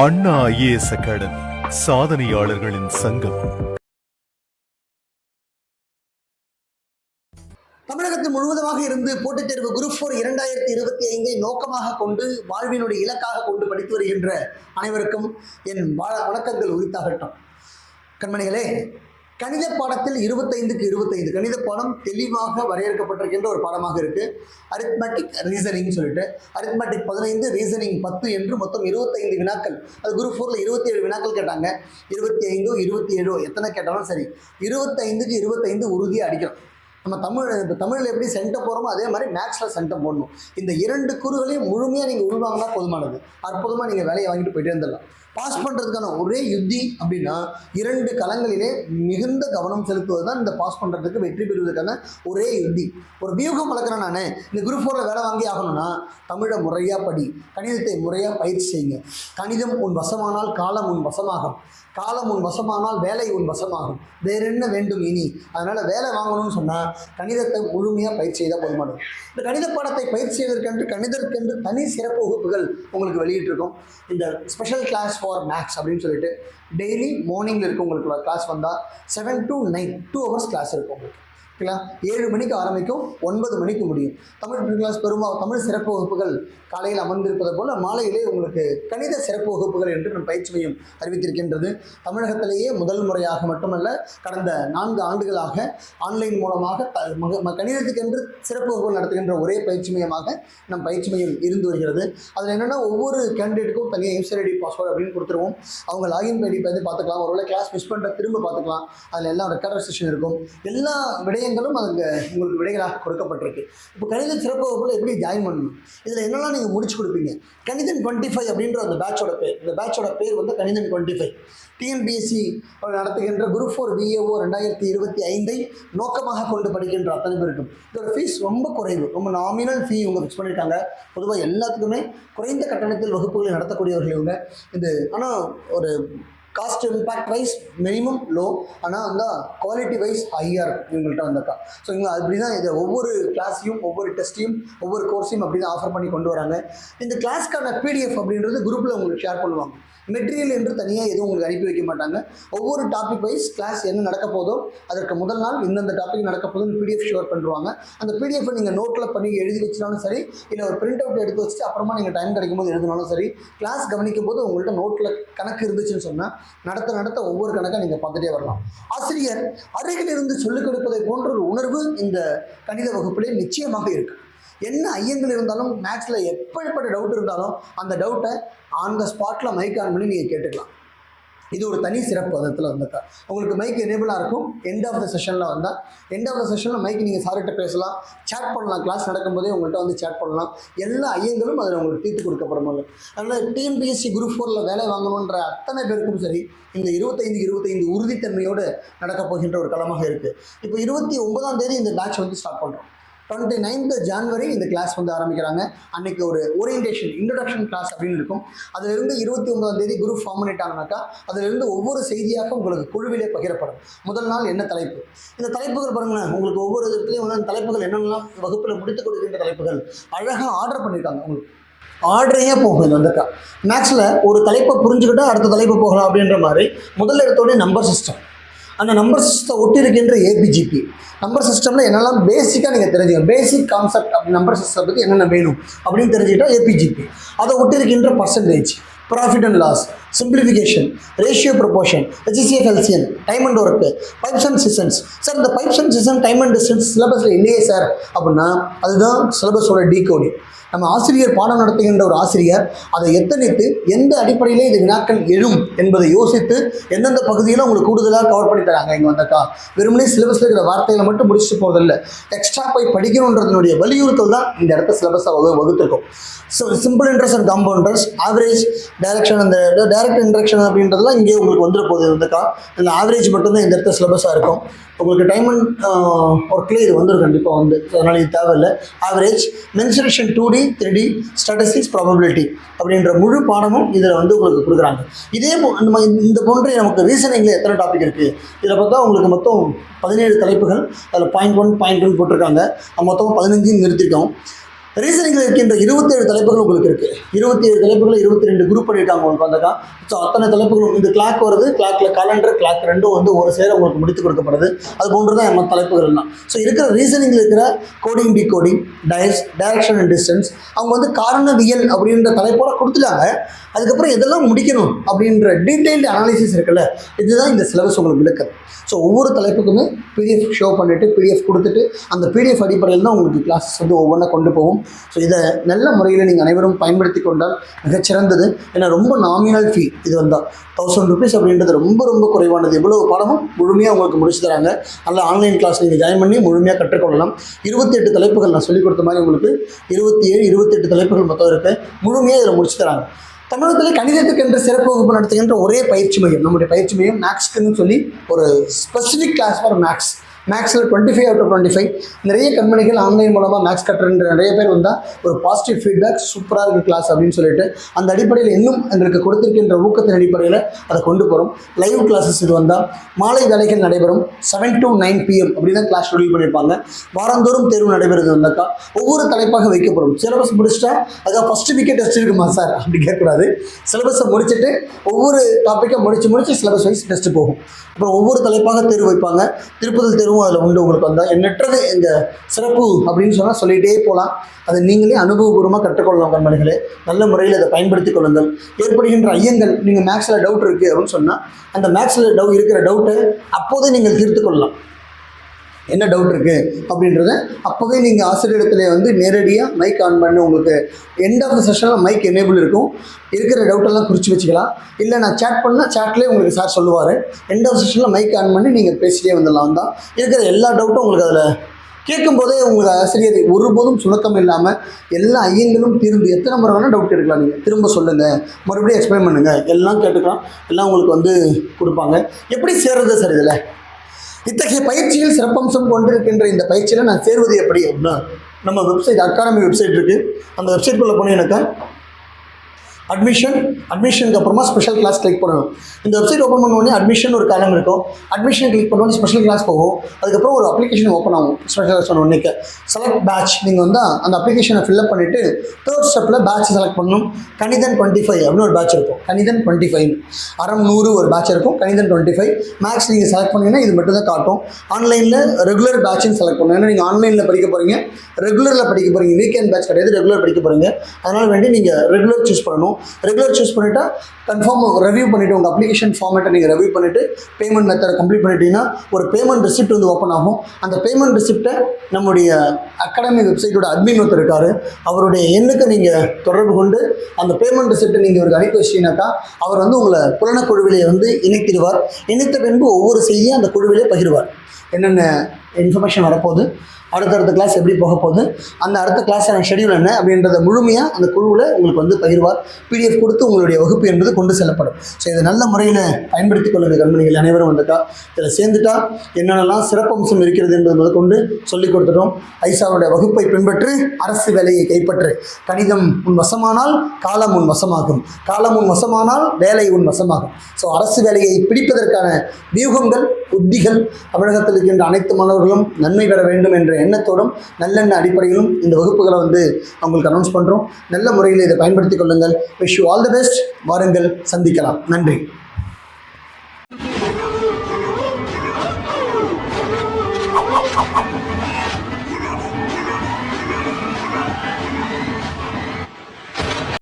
அண்ணா IAS academy சாதனையாளர்களின் சங்கம். தமிழகத்தில் முழுவதுமாக இருந்து போட்டித் தேர்வு குரூப் ஃபோர் இரண்டாயிரத்தி இருபத்தி ஐந்தை நோக்கமாக கொண்டு வாழ்வினுடைய இலக்காக கொண்டு படித்து வருகின்ற அனைவருக்கும் என் வணக்கங்கள் உரித்தாகட்டும். கண்மணிகளே கணித பாடத்தில் இருபத்தைந்துக்கு இருபத்தைந்து. கணித பாடம் தெளிவாக வரையறுக்கப்பட்டிருக்கின்ற ஒரு பாடமாக இருக்கு. அரித்மெட்டிக் ரீசனிங் சொல்லிட்டு. அரித்மெட்டிக் பதினைந்து ரீசனிங் பத்து என்று மொத்தம் இருபத்தைந்து வினாக்கள். அது குரூப் ஃபோரில் இருபத்தி ஏழு வினாக்கள் கேட்டாங்க. இருபத்தி ஐந்தோ இருபத்தி ஏழோ எத்தனை கேட்டாலும் சரி. இருபத்தைந்துக்கு இருபத்தைந்து உறுதியாக அடிக்கணும் நம்ம தமிழ் இப்போ தமிழில் எப்படி சென்டம் போகிறோமோ அதே மாதிரி மேக்ஸில் சென்டம் போடணும். இந்த இரண்டு குறுகளையும் முழுமையாக நீங்கள் உள்வாங்கினா போதுமானது. அற்புதமாக நீங்கள் வேலையை வாங்கிட்டு போயிட்டே இருந்துடலாம். பாஸ் பண்ணுறதுக்கான ஒரே யுத்தி அப்படின்னா இரண்டு களங்களிலே மிகுந்த கவனம் செலுத்துவது தான் இந்த பாஸ் பண்ணுறதுக்கு வெற்றி பெறுவதற்கான ஒரே யுத்தி. ஒரு வியூகம் வளர்க்குறேன் நான். இந்த குரூப் ஃபோரில் வேலை வாங்கி ஆகணும்னா தமிழை முறையாக படி கணிதத்தை முறையாக பயிற்சி செய்யுங்க. கணிதம் உன் வசமானால் காலம் உன் வசமாகும். காலம் உன் வசமானால் வேலை உன் வசமாகும். வேற என்ன வேண்டும் இனி? அதனால் வேலை வாங்கணும்னு சொன்னால் கணிதத்தை முழுமையாக பயிற்சி செய்தால் போதுமானது. இந்த கணித பாடத்தை பயிற்சி செய்வதற்கென்று கணிதற்கென்று தனி சிறப்பு வகுப்புகள் உங்களுக்கு வெளியிட்டிருக்கோம். இந்த ஸ்பெஷல் கிளாஸ் ஃபார் மேக்ஸ் அப்படின்னு சொல்லிட்டு டெய்லி மார்னிங்கில் இருக்கும் உங்களுக்கு கிளாஸ் வந்தால் seven to nine two hours class இருக்கும் உங்களுக்கு. ஓகேங்களா ஏழு மணிக்கு ஆரம்பிக்கும் ஒன்பது மணிக்கு முடியும். தமிழ் கிளாஸ் பெருமா தமிழ் சிறப்பு வகுப்புகள் காலையில் அமர்ந்திருப்பது போல் மாலையிலே உங்களுக்கு கணித சிறப்பு வகுப்புகள் என்று நம் பயிற்சி மையம் அறிவித்திருக்கின்றது. தமிழகத்திலேயே முதல் முறையாக மட்டுமல்ல கடந்த நான்கு ஆண்டுகளாக ஆன்லைன் மூலமாக மக- கணிதத்துக்கென்று சிறப்பு வகுப்புகள் நடத்துகின்ற ஒரே பயிற்சி மையமாக நம் பயிற்சி மையம் இருந்து வருகிறது. அதில் என்னென்னா ஒவ்வொரு கேண்டிடேட்டுக்கும் தனியாக யூசர் ஐடி பாஸ்வேர்டு அப்படின்னு கொடுத்துருவோம். அவங்க லாகின் ஐடி பார்த்து பார்த்துக்கலாம். ஒருவேளை கிளாஸ் மிஸ் பண்ணுற திரும்ப பார்த்துக்கலாம். அதில் எல்லாம் ரெக்கார்டர் செஷன் இருக்கும். எல்லா விடயங்களும் அங்கே உங்களுக்கு விடைகளாக கொடுக்கப்பட்டிருக்கு. இப்போ கணித சிறப்பு வகுப்பில் எப்படி ஜாயின் பண்ணணும்? இதில் என்னெல்லாம் நீங்கள் முடிச்சு கொடுப்பீங்க? கணிதன் டுவெண்ட்டி ஃபைவ் அப்படின்ற அந்த பேட்சோட பேர். இந்த பேட்சோட பேர் வந்து கணிதன் டுவெண்ட்டி ஃபைவ் டிஎன்பிஎஸ்சி நடத்துகின்ற குரூப் ஃபோர் விஏஓ ரெண்டாயிரத்தி இருபத்தி ஐந்தை நோக்கமாக கொண்டு படிக்கின்ற அத்தனை பேருக்கும். இதோட ஃபீஸ் ரொம்ப குறைவு. ரொம்ப நாமினல் ஃபீ இவங்க ஃபிக்ஸ் பண்ணிட்டாங்க பொதுவாக எல்லாத்துக்குமே குறைந்த கட்டணத்தில் வகுப்புகளை நடத்தக்கூடியவர்கள் இவங்க. இது ஆனால் ஒரு cost impact wise minimum low ஆனால் அந்த குவாலிட்டி வைஸ் ஹையாக இருக்கும் இவங்கள்ட்ட வந்தக்கா ஸோ இவங்க அப்படி தான் இதை ஒவ்வொரு கிளாஸையும் ஒவ்வொரு டெஸ்ட்டையும் ஒவ்வொரு கோர்ஸையும் அப்படி தான் ஆஃபர் பண்ணி கொண்டு வராங்க. இந்த கிளாஸ்க்கான பிடிஎஃப் அப்படின்றது குரூப்பில் உங்களுக்கு ஷேர் பண்ணுவாங்க. மெட்டீரியல் என்று தனியாக எதுவும் உங்களுக்கு அனுப்பி வைக்க மாட்டாங்க. ஒவ்வொரு டாபிக் வைஸ் கிளாஸ் என்ன நடக்க போதோ அதற்கு முதல் நாள் இந்தந்த டாபிக் நடக்க போதுன்னு பிடிஎஃப் ஷேர் பண்ணுவாங்க அந்த பிடிஎஃப் நீங்கள் நோட்டில் பண்ணி எழுதி வச்சினாலும் சரி இல்லை ஒரு பிரிண்ட் அவுட் எடுத்து வச்சுட்டு அப்புறமா நீங்கள் டைம் கிடைக்கும் போது எழுதினாலும் சரி கிளாஸ் கவனிக்கும் போது உங்கள்கிட்ட நோட்டில் கணக்கு இருந்துச்சுன்னு சொன்னால் நடத்த நடத்த ஒவ்வொரு கணக்காக நீங்கள் பார்த்துட்டே வரலாம். ஆசிரியர் அருகில் இருந்து சொல்லிக் கொடுப்பதை போன்ற ஒரு உணர்வு இந்த கணித வகுப்பிலே நிச்சயமாக இருக்குது என்ன ஐயங்கள் இருந்தாலும் மேக்ஸில் எப்படிப்பட்ட டவுட் இருந்தாலும் அந்த டவுட்டை ஆன் த ஸ்பாட்டில் மைக் ஆன் பண்ணி நீங்கள் கேட்டுக்கலாம். இது ஒரு தனி சிறப்பு அதில் வந்துக்கா உங்களுக்கு மைக் எனேபிளாக இருக்கும். எண்ட் ஆஃப் த செஷனில் வந்தால் எண்ட் ஆஃப் த செஷனில் மைக் நீங்கள் சார்கிட்ட பேசலாம். சேட் பண்ணலாம். கிளாஸ் நடக்கும்போதே உங்கள்கிட்ட வந்து சேட் பண்ணலாம். எல்லா ஐயங்களும் அதில் உங்களுக்கு தீர்த்து கொடுக்கப்படும் அதனால் டிஎன்பிஎஸ்சி குரூப் ஃபோரில் வேலை வாங்கணுன்ற அத்தனை பேருக்கும் சரி இந்த இருபத்தைந்து இருபத்தைந்து உறுதித்தன்மையோடு நடக்கப் போகின்ற ஒரு களமாக இருக்குது இப்போ இருபத்தி ஒன்பதாம் தேதி இந்த பேட்ச் வந்து ஸ்டார்ட் பண்ணுறோம் டுவெண்ட்டி நைன்த் ஜான்வரி இந்த கிளாஸ் வந்து ஆரம்பிக்கிறாங்க. அன்னைக்கு ஒரு ஓரியன்டேஷன் இன்ட்ரடக்ஷன் கிளாஸ் அப்படின்னு இருக்கும். அதிலிருந்து இருபத்தி ஒன்பதாம் தேதி குரூப் ஃபார்மனேட் ஆனாக்கா அதிலிருந்து ஒவ்வொரு செய்தியாக உங்களுக்கு குழுவிலே பகிரப்படும். முதல் நாள் என்ன தலைப்பு? இந்த தலைப்புகள் பாருங்களேன். உங்களுக்கு ஒவ்வொரு இடத்துலையும் வந்து அந்த தலைப்புகள் என்னென்னலாம் வகுப்பில் முடித்துக் கொடுக்கின்ற தலைப்புகள். அழகாக ஆர்டர் பண்ணியிருக்காங்க உங்களுக்கு. ஆர்டரையே போகும் இது வந்துக்கா மேக்ஸில் ஒரு தலைப்பை புரிஞ்சுக்கிட்டா அடுத்த தலைப்பு போகலாம் அப்படின்ற மாதிரி. முதல்ல எடுத்தோடனே நம்பர் சிஸ்டம் அந்த நம்பர் சிஸ்டம் ஒட்டி இருக்கின்ற ஏபிஜிபி நம்பர் சிஸ்டமில் என்னெல்லாம் பேசிக்காக நீங்கள் தெரிஞ்சுக்கணும். பேசிக் கான்செப்ட் அப்படி நம்பர் சிஸ்டத்துக்கு என்னென்ன வேணும் அப்படின்னு தெரிஞ்சுக்கிட்டால் ஏபிஜிபி அதை ஒட்டி இருக்கின்ற percentage profit and loss simplification ratio proportion HCF LCM time and work pipes and cisterns sir இந்த pipes and cistern time and distance சிலபஸில் இல்லையே சார் அப்படின்னா அதுதான் சிலபஸோட டீகோடிங் நம்ம ஆசிரியர் பாடம் நடத்துகின்ற ஒரு ஆசிரியர் அதை எத்தனைத்து எந்த அடிப்படையில் இது வினாக்கள் எழும் என்பதை யோசித்து எந்தெந்த பகுதியில் உங்களுக்கு கூடுதலாக கவர் பண்ணி தராங்க இங்கே வந்தக்கா வெறுமனே சிலபஸில் இருக்கிற வார்த்தைகளை மட்டும் முடிச்சுட்டு போகிறதில்ல எக்ஸ்ட்ரா போய் படிக்கணுன்றதுனுடைய வலியுறுத்தல் தான் இந்த இடத்த சிலபஸாக வகு வகுத்திருக்கும். So simple interest and compound interest average direction அந்த டேரக்ட் இன்ட்ரக்ஷன் அப்படின்றதுலாம் இங்கே உங்களுக்கு வந்துட போகுது இருந்துக்கலாம் இந்த ஆவரேஜ் மட்டும்தான் இந்த இடத்த சிலபஸாக இருக்கும். உங்களுக்கு டைம் அண்ட் ஒர்க்கில் இது வந்துடும் கண்டிப்பாக வந்து. அதனால் இது தேவையில்லை. Average mensuration two D three D statistics probability அப்படின்ற முழு பாடமும் இதில் வந்து உங்களுக்கு கொடுக்குறாங்க. இதே போ நம்ம இந்த போன்ற நமக்கு ரீசனிங்கில் எத்தனை டாபிக் இருக்குது இதில் பார்த்தா உங்களுக்கு மொத்தம் பதினேழு தலைப்புகள் அதில் பாயிண்ட் ஒன் பாயிண்ட் ஒன் போட்டிருக்காங்க. மொத்தம் பதினஞ்சுன்னு நிறுத்திருக்கோம். ரீசனிங்கில் இருக்கின்ற இருபத்தேழு தலைப்புகள் உங்களுக்கு இருக்குது இருபத்தி ஏழு தலைப்புகள் இருபத்தி ரெண்டு குரூப் பண்ணிட்டாங்க உங்களுக்கு வந்தக்கா ஸோ அத்தனை தலைப்புகளும் இந்த கிளாக் வருது. கிளாக்ல காலண்டர் கிளாக் ரெண்டும் வந்து ஒரு சேர உங்களுக்கு முடித்து கொடுக்கப்படுது. அது போன்று தான் நம்ம தலைப்புகள் எல்லாம் ஸோ இருக்கிற ரீசனிங்கில் இருக்கிற coding decoding dice direction and distance அவங்க வந்து காரணவியல் அப்படின்ற தலைப்போட கொடுத்துட்டாங்க. அதுக்கப்புறம் எதெல்லாம் முடிக்கணும் அப்படின்ற டீட்டெயில்டு அனாலிசிஸ் இருக்குல்ல இதுதான் இந்த சிலபஸ் உங்களுக்கு விளக்குது ஸோ ஒவ்வொரு தலைப்புக்குமே பிடிஎஃப் ஷோ பண்ணிவிட்டு பிடிஎஃப் கொடுத்துட்டு அந்த பிடிஎஃப் அடிப்படையில் தான் உங்களுக்கு கிளாஸஸ் வந்து ஒவ்வொன்றா கொண்டு போகும். ஸோ இதை நல்ல முறையில் நீங்கள் அனைவரும் பயன்படுத்தி கொண்டால் மிகச்சிறந்தது. ஏன்னா ரொம்ப நாமினல் ஃபீ இது வந்தால் தௌசண்ட் ருபீஸ் அப்படின்றது ரொம்ப ரொம்ப குறைவானது. எவ்வளோ பாடமும் முழுமையாக உங்களுக்கு முடிச்சு தராங்க. நல்ல ஆன்லைன் கிளாஸ் நீங்கள் ஜாயின் பண்ணி முழுமையாக கற்றுக்கொள்ளலாம். இருபத்தி எட்டு தலைப்புகள் நான் சொல்லிக் கொடுத்த மாதிரி உங்களுக்கு இருபத்தி ஏழு இருபத்தெட்டு தலைப்புகள் மொத்தம் இருப்பேன் முழுமையாக இதில் முடிச்சு தராங்க. தமிழகத்தில் கணிதத்துக்கு என்று சிறப்பு வகுப்பு நடத்துகின்ற ஒரே பயிற்சி மையம். நம்முடைய பயிற்சி மையம் மேக்ஸ்க்குன்னு சொல்லி ஒரு ஸ்பெசிஃபிக் கிளாஸ் ஃபார் மேக்ஸ் மேக்ஸில் twenty five out twenty five நிறைய கம்பெனிகள் ஆன்லைன் மூலமாக மேக்ஸ் கட்டுறன்ற நிறைய பேர் வந்தால் ஒரு பாசிட்டிவ் ஃபீட்பேக் சூப்பராக இருக்குது கிளாஸ் அப்படின்னு சொல்லிட்டு அந்த அடிப்படையில் இன்னும் எங்களுக்கு கொடுத்துருக்கின்ற ஊக்கத்தின் அடிப்படையில் அதை கொண்டு போகிறோம் லைவ் கிளாஸஸ் இது வந்தால் மாலை வேலைகள் நடைபெறும் செவன் டு நைன் பிஎம் அப்படி தான் கிளாஸ் ஷெடியூல் பண்ணியிருப்பாங்க. வாரந்தோறும் தேர்வு நடைபெறுது வந்தாக்கா ஒவ்வொரு தலைப்பாக வைக்கப்படும். சிலபஸ் முடிச்சிட்டா அதான் ஃபஸ்ட்டு விக்கெட் டெஸ்ட் இருக்குமா சார் அப்படி கேட்கக்கூடாது. சிலபஸை முடிச்சுட்டு ஒவ்வொரு டாப்பிக்கை முடிச்சு முடிச்சு சிலபஸ் வைஸ் டெஸ்ட் போகும். அப்புறம் ஒவ்வொரு தலைப்பாக தேர்வு வைப்பாங்க. திருப்புதல் தேர்வும் அதில் உண்டு உங்களுக்கு வந்தால் எண்ணற்றது இந்த சிறப்பு அப்படின்னு சொன்னால் சொல்லிகிட்டே போகலாம் அதை நீங்களே அனுபவபூர்வமாக கற்றுக்கொள்ளலாம் கண்மணிகளே. நல்ல முறையில் அதை பயன்படுத்தி கொள்ளுங்கள். ஏற்படுகின்ற ஐயங்கள் நீங்கள் மேக்ஸில் டவுட் இருக்குது அப்படின்னு சொன்னால் அந்த மேக்ஸில் டவு இருக்கிற டவுட்டை அப்போதே நீங்கள் தீர்த்து கொள்ளலாம். என்ன டவுட் இருக்குது அப்படின்றத அப்போவே நீங்கள் ஆசிரியரிடத்துல வந்து நேரடியாக மைக் ஆன் பண்ணி உங்களுக்கு எண்ட் ஆஃப் த செஷனில் மைக் எனேபிள் இருக்கும். இருக்கிற டவுட்டெல்லாம் குறித்து வச்சுக்கலாம். இல்லை நான் சேட் பண்ணால் சேட்லேயே உங்களுக்கு சார் சொல்லுவார். எண்ட் ஆஃப் செஷனில் மைக் ஆன் பண்ணி நீங்கள் பேசிட்டே வந்துடலாம். தான் இருக்கிற எல்லா டவுட்டும் உங்களுக்கு அதில் கேட்கும்போதே உங்கள் ஆசிரியர் ஒருபோதும் சுணக்கம் இல்லாமல் எல்லா ஐயங்களும் தீர்ந்து எத்தனை முறை வேணால் டவுட் எடுக்கலாம் நீங்கள் திரும்ப சொல்லுங்கள் மறுபடியும் எக்ஸ்பிளைன் பண்ணுங்கள் எல்லாம் கேட்டுக்கலாம். எல்லாம் உங்களுக்கு வந்து கொடுப்பாங்க. எப்படி சேர்றது சார் இதில்? இத்தகைய பயிற்சியில் சிறப்பம்சம் கொண்டிருக்கின்ற இந்த பயிற்சியில் நான் சேர்வது எப்படி அப்படின்னா நம்ம வெப்சைட் அகாடமி வெப்சைட் இருக்குது அந்த வெப்சைட்குள்ளே போனீங்கன்னாக்கா அட்மிஷன் அட்மிஷனுக்கு அப்புறமா ஸ்பெஷல் கிளாஸ் கிளிக் பண்ணணும். இந்த வெப்சைட் ஓப்பன் பண்ண உடனே அட்மிஷன் ஒரு காலம் இருக்கும். அட்மிஷன் கிளிக் பண்ண உடனே ஸ்பெஷல் கிளாஸ் போகும். அதுக்கப்புறம் ஒரு அப்ளிகேஷன் ஓப்பன் ஆகும். ஸ்பெஷல் கிளாஸ் பண்ண செலக்ட் பேட்ச் நீங்கள் வந்து அந்த அப்ளிகேஷனை ஃபில்அப் பண்ணிவிட்டு தேர்ட் ஸ்டெப்பில் பேட்ச் செலக்ட் பண்ணணும். கணிதன் டுவெண்ட்டி ஃபைவ் அப்படின்னு ஒரு பேட்ச் இருக்கும். கணிதன் டுவெண்ட்டி ஃபைவ் அறம் நூறு ஒரு பேட்ச் இருக்கும். கணிதன் டுவெண்ட்டி ஃபைவ் மேக்ஸ் நீங்கள் செலக்ட் பண்ணீங்கன்னா இது மட்டும் தான் காட்டும். ஆன்லைனில் ரெகுலர் பேட்ச்னு செலக்ட் பண்ணணும். ஏன்னா நீங்கள் ஆன்லைனில் படிக்க போகிறீங்க ரெகுலரில் படிக்க போகிறீங்க வீக்கெண்ட் பேட்ச் கிடையாது. ரெகுலர் படிக்க போகிறீங்க அதனால் வேண்டி நீங்கள் ரெகுலர் சூஸ் பண்ணணும். ரெகுலர் சூஸ் பண்ணிவிட்டா கன்ஃபார்ம் ரிவ்யூ பண்ணிவிட்டு உங்கள் அப்ளிகேஷன் ஃபார்மேட்டை நீங்கள் ரிவ்யூ பண்ணிவிட்டு பேமெண்ட் மெத்தடை கம்ப்ளீட் பண்ணிட்டீங்கன்னா ஒரு பேமெண்ட் ரிசிப்ட் வந்து ஓப்பன் ஆகும். அந்த பேமெண்ட் ரிசிப்ட்டை நம்முடைய அகாடமி வெப்சைட்டோட அட்மின் ஒருத்தர் இருக்கார். அவருடைய எண்ணுக்கு நீங்கள் தொடர்பு கொண்டு அந்த பேமெண்ட் ரிசிப்ட்டை நீங்கள் இவருக்கு அனுப்பி வச்சிட்டீங்கன்னாக்கா அவர் வந்து உங்களை புலன குழுவிலே வந்து இணைத்திடுவார். இணைத்த பின்பு ஒவ்வொரு செய்தியும் அந்த குழுவிலே பகிர்வார். என்னென்ன இன்ஃபர்மேஷன் வரப்போகுது. அடுத்தடுத்த கிளாஸ் எப்படி போக போகுது? அந்த அடுத்த கிளாஸான ஷெடியூல் என்ன அப்படின்றத முழுமையாக அந்த குழுவில் உங்களுக்கு வந்து பகிர்வார். பிடிஎஃப் கொடுத்து உங்களுடைய வகுப்பு என்பது கொண்டு செல்லப்படும். ஸோ இதை நல்ல முறையில் பயன்படுத்திக் கொள்ளுங்கள் கம்பெனிகள் அனைவரும் வந்துட்டா? இதில் சேர்ந்துட்டா? என்னென்னலாம் சிறப்பம்சம் இருக்கிறது என்பது முதற்கொண்டு சொல்லிக் கொடுத்துட்டோம். ஐசாவுடைய வகுப்பை பின்பற்று அரசு வேலையை கைப்பற்று. கணிதம் உன் வசமானால் காலம் உன் வசமாகும். காலம் உன் வசமானால் வேலை உன் வசமாகும். ஸோ அரசு வேலையை பிடிப்பதற்கான வியூகங்கள் உத்திகள் தமிழகத்தில் இருக்கின்ற அனைத்து மாணவர்களும் நன்மை பெற வேண்டும் என்ற எண்ணத்தோடும் நல்லெண்ண அடிப்படையிலும் இந்த வகுப்புகளை வந்து அவங்களுக்கு அனௌன்ஸ் பண்ணுறோம் நல்ல முறையில் இதை பயன்படுத்திக் கொள்ளுங்கள். Wish you all the best வாருங்கள். சந்திக்கலாம். நன்றி.